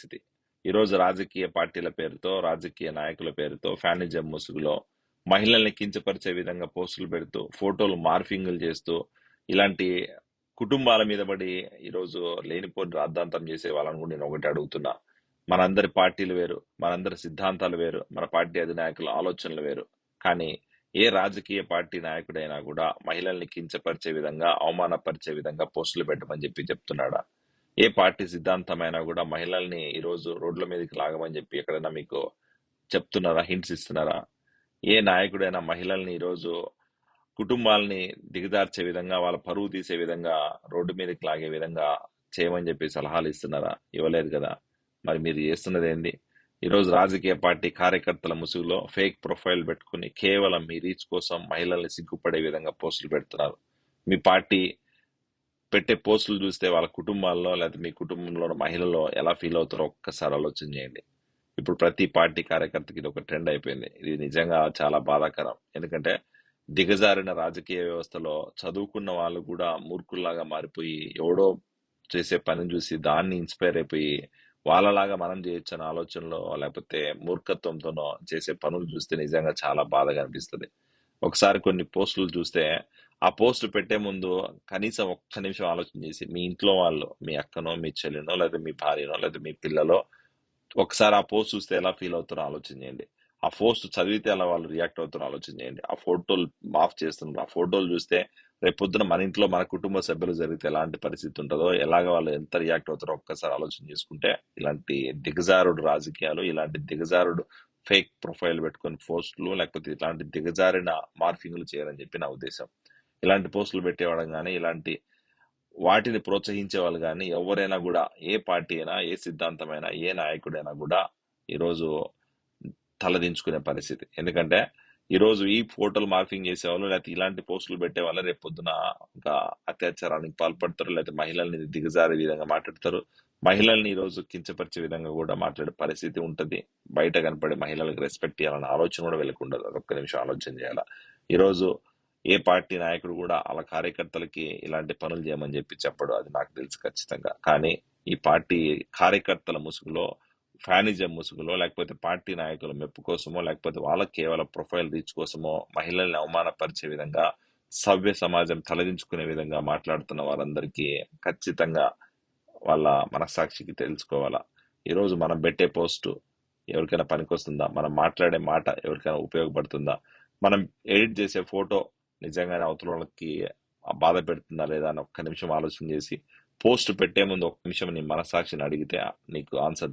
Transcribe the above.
పరిస్థితి. ఈరోజు రాజకీయ పార్టీల పేరుతో రాజకీయ నాయకుల పేరుతో ఫ్యానిజం ముసుగులో మహిళల్ని కించపరిచే విధంగా పోస్టులు పెడుతూ ఫోటోలు మార్ఫింగ్లు చేస్తూ ఇలాంటి కుటుంబాల మీద పడి ఈరోజు లేనిపోని రాద్ధాంతం చేసే వాళ్ళని కూడా నేను ఒకటి అడుగుతున్నా. మనందరి పార్టీలు వేరు మనందరి సిద్ధాంతాలు వేరు మన పార్టీ అధినాయకుల ఆలోచనలు వేరు. కానీ ఏ రాజకీయ పార్టీ నాయకుడైనా కూడా మహిళల్ని కించపరిచే విధంగా అవమానపరిచే విధంగా పోస్టులు పెట్టమని చెప్పి చెప్తున్నాడా? ఏ పార్టీ సిద్ధాంతమైనా కూడా మహిళల్ని ఈరోజు రోడ్ల మీదకి లాగమని చెప్పి ఎక్కడైనా మీకు చెప్తున్నారా హింట్స్ ఇస్తున్నారా? ఏ నాయకుడైనా మహిళల్ని ఈరోజు కుటుంబాలని దిగదార్చే విధంగా వాళ్ళ పరువు తీసే విధంగా రోడ్డు మీదకి లాగే విధంగా చేయమని చెప్పి సలహాలు ఇస్తున్నారా? ఇవ్వలేదు కదా. మరి మీరు చేస్తున్నది ఏంది? ఈరోజు రాజకీయ పార్టీ కార్యకర్తల ముసుగులో ఫేక్ ప్రొఫైల్ పెట్టుకుని కేవలం మీ రీచ్ కోసం మహిళల్ని సిగ్గుపడే విధంగా పోస్టులు పెడుతున్నారు. మీ పార్టీ పెట్టే పోస్టులు చూస్తే వాళ్ళ కుటుంబాల్లో లేదా మీ కుటుంబంలో మహిళల్లో ఎలా ఫీల్ అవుతారో ఒక్కసారి ఆలోచన చేయండి. ఇప్పుడు ప్రతి పార్టీ కార్యకర్తకి ఇది ఒక ట్రెండ్ అయిపోయింది. ఇది నిజంగా చాలా బాధాకరం. ఎందుకంటే దిగజారిన రాజకీయ వ్యవస్థలో చదువుకున్న వాళ్ళు కూడా మూర్ఖుల్లాగా మారిపోయి ఎవడో చేసే పని చూసి దాన్ని ఇన్స్పైర్ అయిపోయి వాళ్ళలాగా మనం చేయొచ్చు అనే ఆలోచనలో లేకపోతే మూర్ఖత్వంతోనో చేసే పనులు చూస్తే నిజంగా చాలా బాధగా అనిపిస్తుంది. ఒకసారి కొన్ని పోస్టులు చూస్తే ఆ పోస్ట్ పెట్టే ముందు కనీసం ఒక్క నిమిషం ఆలోచన చేసి మీ ఇంట్లో వాళ్ళు మీ అక్కనో మీ చెల్లినో లేదా మీ భార్యనో లేదా మీ పిల్లలో ఒకసారి ఆ పోస్ట్ చూస్తే ఎలా ఫీల్ అవుతారో ఆలోచన చేయండి. ఆ పోస్ట్ చదివితే ఎలా వాళ్ళు రియాక్ట్ అవుతారో ఆలోచన చేయండి. ఆ ఫోటోలు మాఫ్ చేస్తున్నారు. ఆ ఫోటోలు చూస్తే రేపు పొద్దున మన ఇంట్లో మన కుటుంబ సభ్యులు జరిగితే ఎలాంటి పరిస్థితి ఉంటుందో ఎలాగ వాళ్ళు ఎంత రియాక్ట్ అవుతారో ఒక్కసారి ఆలోచన చేసుకుంటే ఇలాంటి దిగజారుడు రాజకీయాలు ఇలాంటి దిగజారుడు ఫేక్ ప్రొఫైల్ పెట్టుకొని పోస్టులు లేకపోతే ఇలాంటి దిగజారిన మార్ఫింగ్లు చేయాలని చెప్పి నా ఉద్దేశం. ఇలాంటి పోస్టులు పెట్టేవాళ్ళం కానీ ఇలాంటి వాటిని ప్రోత్సహించే వాళ్ళు కానీ ఎవరైనా కూడా ఏ పార్టీ అయినా ఏ సిద్ధాంతమైనా ఏ నాయకుడైనా కూడా ఈరోజు తలదించుకునే పరిస్థితి. ఎందుకంటే ఈరోజు ఈ ఫోటోలు మార్ఫింగ్ చేసేవాళ్ళు లేకపోతే ఇలాంటి పోస్టులు పెట్టే వాళ్ళు రేపు పొద్దున ఒక అత్యాచారానికి పాల్పడతారు లేకపోతే మహిళల్ని దిగజారే విధంగా మాట్లాడతారు. మహిళల్ని ఈరోజు కించపరిచే విధంగా కూడా మాట్లాడే పరిస్థితి ఉంటుంది. బయట కనపడే మహిళలకు రెస్పెక్ట్ ఇవ్వాలన్న ఆలోచన కూడా వెళ్ళకుండదు ఒక్క నిమిషం ఆలోచన చేయాలా? ఈరోజు ఏ పార్టీ నాయకుడు కూడా వాళ్ళ కార్యకర్తలకి ఇలాంటి పనులు చేయమని చెప్పి చెప్పడు. అది నాకు తెలుసు ఖచ్చితంగా. కానీ ఈ పార్టీ కార్యకర్తల ముసుగులో ఫ్యానిజం ముసుగులో లేకపోతే పార్టీ నాయకుల మెప్పు కోసమో లేకపోతే వాళ్ళకి కేవలం ప్రొఫైల్ రీచ్ కోసమో మహిళల్ని అవమానపరిచే విధంగా సభ్య సమాజం తలదించుకునే విధంగా మాట్లాడుతున్న వారందరికీ ఖచ్చితంగా వాళ్ళ మనస్సాక్షికి తెలుసుకోవాలా? ఈరోజు మనం పెట్టే పోస్టు ఎవరికైనా పనికొస్తుందా? మనం మాట్లాడే మాట ఎవరికైనా ఉపయోగపడుతుందా? మనం ఎడిట్ చేసే ఫోటో నిజంగానే అవతల వాళ్ళకి బాధ పెడుతుందా లేదా అని ఒక్క నిమిషం ఆలోచన చేసి పోస్ట్ పెట్టే ముందు ఒక్క నిమిషం నీ మనస్సాక్షిని అడిగితే నీకు ఆన్సర్